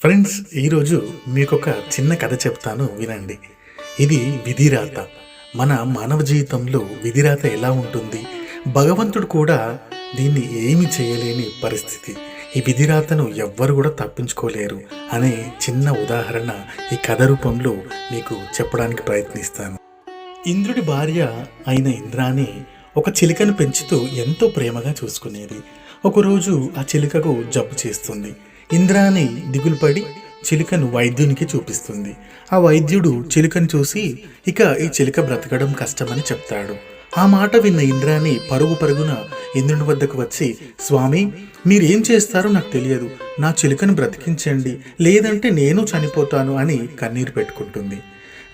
Friends ఈరోజు మీకు ఒక చిన్న కథ చెప్తాను వినండి. ఇది విధిరాత. మన మానవ జీవితంలో విధిరాత ఎలా ఉంటుంది? భగవంతుడు కూడా దీన్ని ఏమి చేయలేని పరిస్థితి. ఈ విధిరాతను ఎవ్వరు కూడా తప్పించుకోలేరు అనే చిన్న ఉదాహరణ ఈ కథ రూపంలో మీకు చెప్పడానికి ప్రయత్నిస్తాను. ఇంద్రుడి భార్య అయిన ఇంద్రాని ఒక చిలుకను పెంచుతూ ఎంతో ప్రేమగా చూసుకునేది. ఒకరోజు ఆ చిలుకకు జబ్బు చేస్తుంది. ఇంద్రాణి దిగులుపడి చిలుకను వైద్యునికి చూపిస్తుంది. ఆ వైద్యుడు చిలుకను చూసి ఇక ఈ చిలుక బ్రతకడం కష్టమని చెప్తాడు. ఆ మాట విన్న ఇంద్రాణి పరుగు పరుగున ఇంద్రుని వద్దకు వచ్చి స్వామి మీరేం చేస్తారో నాకు తెలియదు. నా చిలుకను బ్రతికించండి. లేదంటే నేను చనిపోతాను అని కన్నీరు పెట్టుకుంటుంది.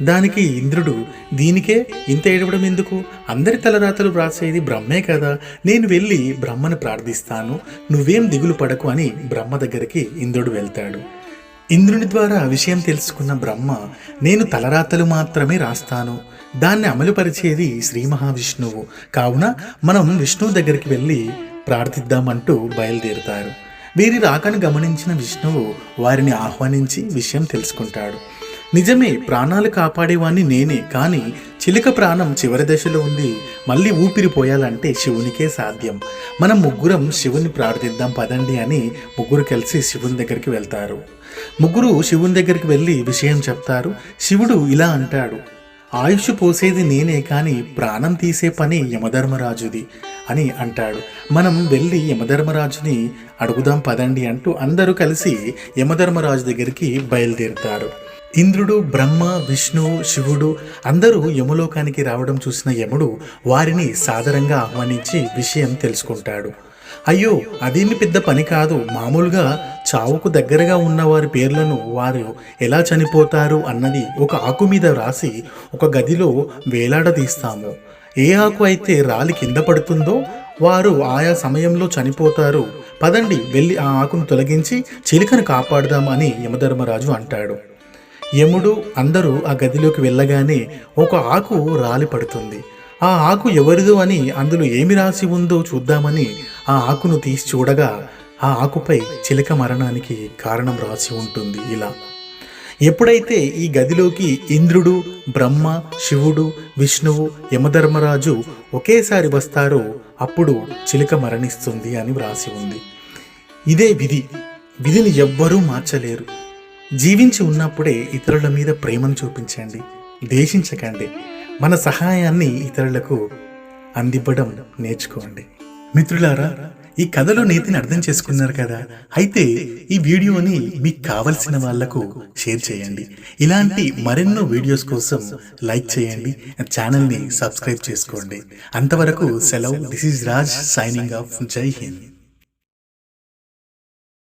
దానికి ఇంద్రుడు దీనికే ఇంత ఏడవడం ఎందుకు? అందరి తలరాతలు వ్రాసేది బ్రహ్మే కదా. నేను వెళ్ళి బ్రహ్మను ప్రార్థిస్తాను. నువ్వేం దిగులు పడకు అని బ్రహ్మ దగ్గరికి ఇంద్రుడు వెళ్తాడు. ఇంద్రుని ద్వారా ఆ విషయం తెలుసుకున్న బ్రహ్మ నేను తలరాతలు మాత్రమే రాస్తాను. దాన్ని అమలుపరిచేది శ్రీ మహావిష్ణువు. కావున మనం విష్ణువు దగ్గరికి వెళ్ళి ప్రార్థిద్దామంటూ బయలుదేరుతారు. వీరి రాకను గమనించిన విష్ణువు వారిని ఆహ్వానించి విషయం తెలుసుకుంటాడు. నిజమే ప్రాణాలు కాపాడేవాణ్ణి నేనే కానీ చిలుక ప్రాణం చివరి దశలో ఉంది. మళ్ళీ ఊపిరి పోయాలంటే శివునికే సాధ్యం. మనం ముగ్గురం శివుని ప్రార్థిద్దాం పదండి అని ముగ్గురు కలిసి శివుని దగ్గరికి వెళ్తారు. ముగ్గురు శివుని దగ్గరికి వెళ్ళి విషయం చెప్తారు. శివుడు ఇలా అంటాడు ఆయుష్ పోసేది నేనే కానీ ప్రాణం తీసే పని యమధర్మరాజుది అని అంటాడు. మనం వెళ్ళి యమధర్మరాజుని అడుగుదాం పదండి అంటూ అందరూ కలిసి యమధర్మరాజు దగ్గరికి బయలుదేరుతారు. ఇంద్రుడు బ్రహ్మ విష్ణువు శివుడు అందరూ యమలోకానికి రావడం చూసిన యముడు వారిని సాదరంగా ఆహ్వానించి విషయం తెలుసుకుంటాడు. అయ్యో అదేమి పెద్ద పని కాదు. మామూలుగా చావుకు దగ్గరగా ఉన్న వారి పేర్లను వారు ఎలా చనిపోతారు అన్నది ఒక ఆకు మీద రాసి ఒక గదిలో వేలాడదీస్తాము. ఏ ఆకు అయితే రాలి కింద పడుతుందో వారు ఆయా సమయంలో చనిపోతారు. పదండి వెళ్ళి ఆ ఆకును తొలగించి చిలుకను కాపాడదామని యమధర్మరాజు అంటాడు. యముడు అందరూ ఆ గదిలోకి వెళ్ళగానే ఒక ఆకు రాలి పడుతుంది. ఆ ఆకు ఎవరిదో అని అందులో ఏమి రాసి ఉందో చూద్దామని ఆ ఆకును తీసి చూడగా ఆ ఆకుపై చిలక మరణానికి కారణం రాసి ఉంటుంది ఇలా. ఎప్పుడైతే ఈ గదిలోకి ఇంద్రుడు బ్రహ్మ శివుడు విష్ణువు యమధర్మరాజు ఒకేసారి వస్తారో అప్పుడు చిలుక మరణిస్తుంది అని వ్రాసి ఉంది. ఇదే విధి. విధిని ఎవ్వరూ మార్చలేరు. జీవించి ఉన్నప్పుడే ఇతరుల మీద ప్రేమను చూపించండి దేశించకండి మన సహాయాన్ని ఇతరులకు అందివ్వడం నేర్చుకోండి. మిత్రులారా ఈ కథలో నీతిని అర్థం చేసుకున్నారు కదా? అయితే ఈ వీడియోని మీకు కావలసిన వాళ్ళకు షేర్ చేయండి. ఇలాంటి మరెన్నో వీడియోస్ కోసం లైక్ చేయండి ఛానల్ని సబ్స్క్రైబ్ చేసుకోండి. అంతవరకు సెలవు. This is Raj signing off. జై హింద్.